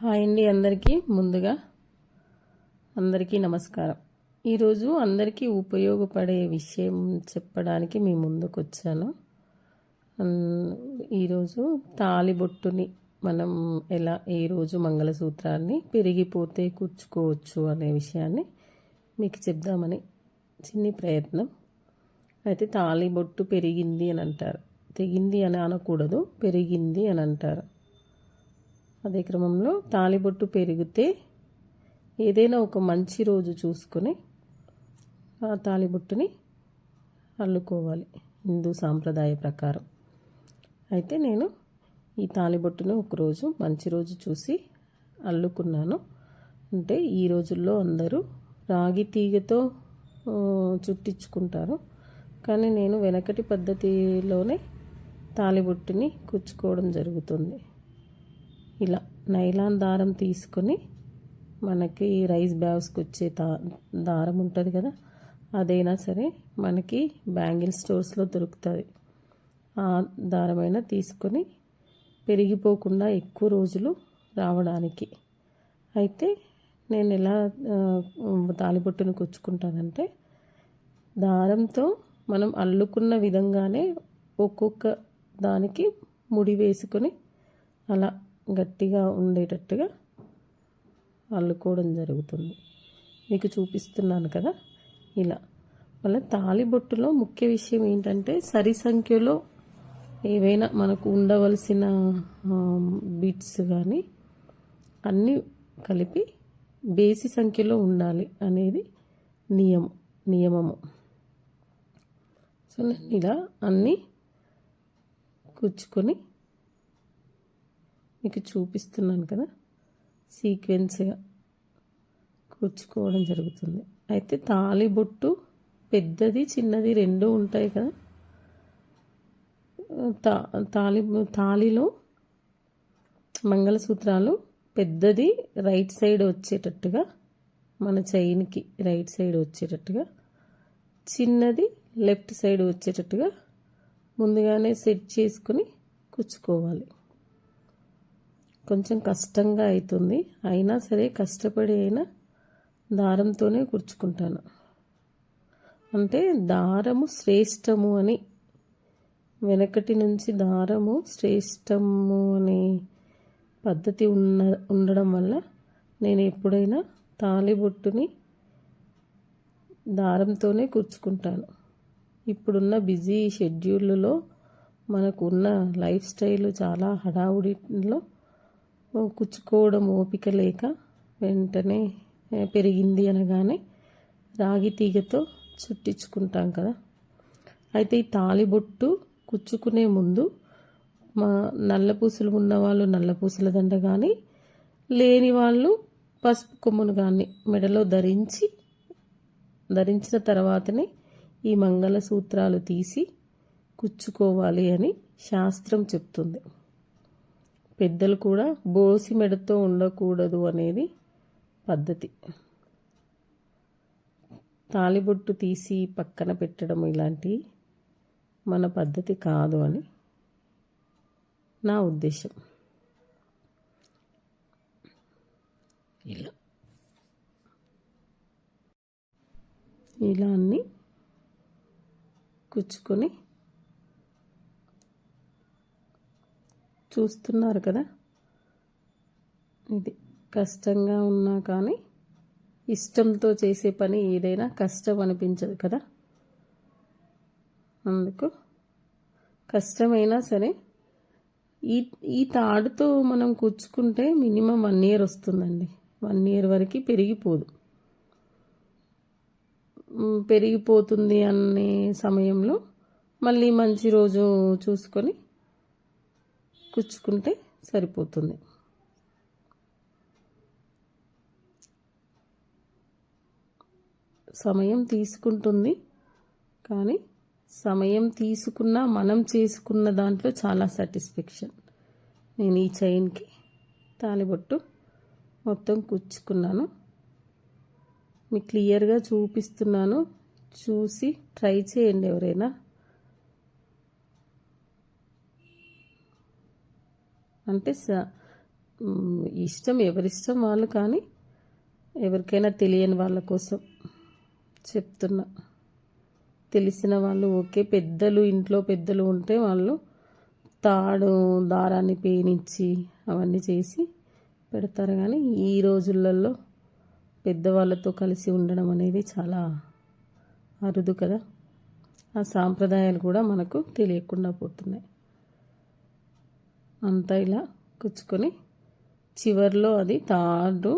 Hi అండి అందరికీ. ముందుగా అందరికీ నమస్కారం. ఈరోజు అందరికీ ఉపయోగపడే విషయం చెప్పడానికి మీ ముందుకు వచ్చాను ఈరోజు తాలిబొట్టుని మనం ఎలా ఏ రోజు మంగళసూత్రాన్ని పెరిగిపోతే కూర్చుకోవచ్చు అనే విషయాన్ని మీకు చెప్దామని చిన్ని ప్రయత్నం. అయితే తాలిబొట్టు పెరిగింది అని అంటారు. తెగింది అని అనకూడదు పెరిగింది అని అంటారు. అదే క్రమంలో తాలిబొట్టు పెరిగితే ఏదైనా ఒక మంచి రోజు చూసుకొని ఆ తాలిబొట్టుని అల్లుకోవాలి. హిందూ సాంప్రదాయ ప్రకారం. అయితే నేను ఈ తాలిబొట్టును ఒకరోజు మంచి రోజు చూసి అల్లుకున్నాను. అంటే ఈ రోజుల్లో అందరూ రాగి తీగతో చుట్టించుకుంటారు. కానీ నేను వెనకటి పద్ధతిలోనే తాలిబొట్టుని కుచ్చుకోవడం జరుగుతుంది. ఇలా నైలాన్ దారం తీసుకొని మనకి రైస్ బ్యాగ్స్కి వచ్చే దా దారం ఉంటుంది కదా అదైనా సరే మనకి బ్యాంగిల్ స్టోర్స్లో దొరుకుతుంది. ఆ దారమైనా తీసుకొని పెరిగిపోకుండా ఎక్కువ రోజులు రావడానికి. అయితే నేను ఎలా ఆ, తాలిబొట్టును కుచ్చుకుంటానంటే దారంతో మనం అల్లుకున్న విధంగానే ఒక్కొక్క దానికి ముడి వేసుకొని అలా గట్టిగా ఉండేటట్టుగా అల్లుకోవడం జరుగుతుంది. మీకు చూపిస్తున్నాను కదా? ఇలా. మళ్ళీ తాలిబొట్టులో ముఖ్య విషయం ఏంటంటే సరి సంఖ్యలో ఏవైనా మనకు ఉండవలసిన బిట్స్ కానీ అన్నీ కలిపి బేసి సంఖ్యలో ఉండాలి అనేది నియమం నియమము. సో నేను ఇలా అన్నీ కూర్చుకొని మీకు చూపిస్తున్నాను కదా. సీక్వెన్స్గా కూర్చుకోవడం జరుగుతుంది. అయితే తాళిబొట్టు పెద్దది చిన్నది రెండు ఉంటాయి కదా. తా తాళి తాళిలో మంగళసూత్రాలు పెద్దది రైట్ సైడ్ వచ్చేటట్టుగా మన చైన్కి రైట్ సైడ్ వచ్చేటట్టుగా చిన్నది లెఫ్ట్ సైడ్ వచ్చేటట్టుగా ముందుగానే సెట్ చేసుకుని కుచ్చుకోవాలి కొంచెం కష్టంగా అవుతుంది అయినా సరే కష్టపడి అయినా దారంతోనే కూర్చుకుంటాను. అంటే దారము శ్రేష్టము అని వెనకటి నుంచి దారము శ్రేష్టము అనే పద్ధతి ఉన్న ఉండడం వల్ల నేను ఎప్పుడైనా తాలిబొట్టుని దారంతోనే కూర్చుకుంటాను. ఇప్పుడున్న బిజీ షెడ్యూల్లో మనకున్న లైఫ్ స్టైల్ చాలా హడావుడిలో కుచ్చుకోవడం ఓపిక లేక వెంటనే పెరిగింది అనగానే రాగి తీగతో చుట్టించుకుంటాం కదా. అయితే ఈ తాలిబొట్టు కుచ్చుకునే ముందు మా నల్ల పూసలు ఉన్నవాళ్ళు నల్ల పూసల దండ కానీ లేని వాళ్ళు పసుపు కొమ్మును కానీ మెడలో ధరించి ధరించిన తర్వాతనే ఈ మంగళసూత్రాలు తీసి కుచ్చుకోవాలి అని శాస్త్రం చెప్తుంది. పెద్దలు కూడా బోసి మెడతో ఉండకూడదు అనేది పద్ధతి. తాలిబొట్టు తీసి పక్కన పెట్టడం ఇలాంటి మన పద్ధతి కాదు అని నా ఉద్దేశం. ఇలా. ఇలా అన్నీ కుచ్చుకొని చూస్తున్నారు కదా? ఇది కష్టంగా ఉన్నా కానీ ఇష్టంతో చేసే పని ఏదైనా కష్టం అనిపించదు కదా? అందుకు కష్టమైనా సరే ఈ ఈ తాడుతో మనం కూర్చుకుంటే మినిమం వన్ ఇయర్ వస్తుందండి. వన్ ఇయర్ వరకు పెరిగిపోదు. పెరిగిపోతుంది అనే సమయంలో మళ్ళీ మంచి రోజు చూసుకొని కుచ్చుకుంటే సరిపోతుంది. సమయం తీసుకుంటుంది. కానీ సమయం తీసుకున్న మనం చేసుకున్న దాంట్లో చాలా సాటిస్ఫాక్షన్ నేను ఈ చైన్కి తాలిబొట్టు మొత్తం కుచ్చుకున్నాను. మీకు క్లియర్గా చూపిస్తున్నాను. చూసి ట్రై చేయండి ఎవరైనా. అంటే స ఇష్టం ఎవరిష్టం వాళ్ళు కానీ ఎవరికైనా తెలియని వాళ్ళ కోసం చెప్తున్నా. తెలిసిన వాళ్ళు ఓకే పెద్దలు ఇంట్లో పెద్దలు ఉంటే వాళ్ళు తాడు దారాన్ని పేనిచ్చి అవన్నీ చేసి పెడతారు. కానీ ఈ రోజులలో పెద్దవాళ్ళతో కలిసి ఉండడం అనేది చాలా అరుదు కదా. ఆ సాంప్రదాయాలు కూడా మనకు తెలియకుండా పోతున్నాయి. అంతా ఇలా కుచ్చుకొని చివర్లో అది తాడు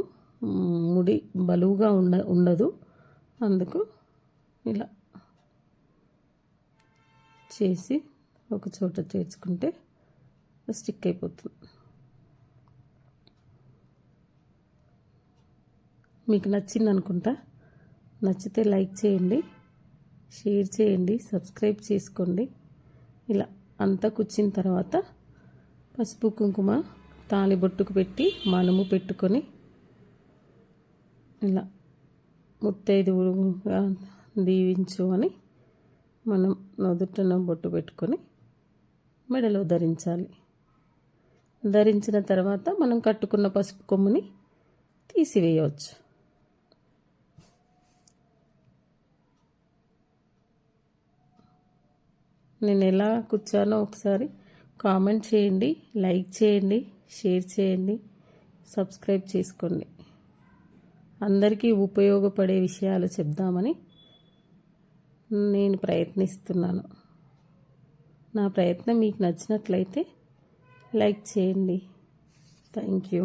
ముడి బలువుగా ఉండ ఉండదు. అందుకు ఇలా చేసి ఒక చోట చేర్చుకుంటే స్టిక్ అయిపోతుంది. మీకు నచ్చింది అనుకుంటా నచ్చితే లైక్ చేయండి షేర్ చేయండి సబ్స్క్రైబ్ చేసుకోండి. ఇలా అంతా కూర్చిన తర్వాత పసుపు కుంకుమ తాలిబొట్టుకు పెట్టి మనము పెట్టుకొని ఇలా ముత్తైదువుగా దీవించు అని మనం నుదుటిన బొట్టు పెట్టుకొని మెడలో ధరించాలి. ధరించిన తర్వాత మనం కట్టుకున్న పసుపు కొమ్ముని తీసివేయవచ్చు. నేను ఎలా కూర్చానో ఒకసారి కామెంట్ చేయండి లైక్ చేయండి షేర్ చేయండి సబ్స్క్రైబ్ చేసుకోండి. అందరికీ ఉపయోగపడే విషయాలు చెప్దామని నేను ప్రయత్నిస్తున్నాను. నా ప్రయత్నం మీకు నచ్చినట్లయితే లైక్ చేయండి. Thank you.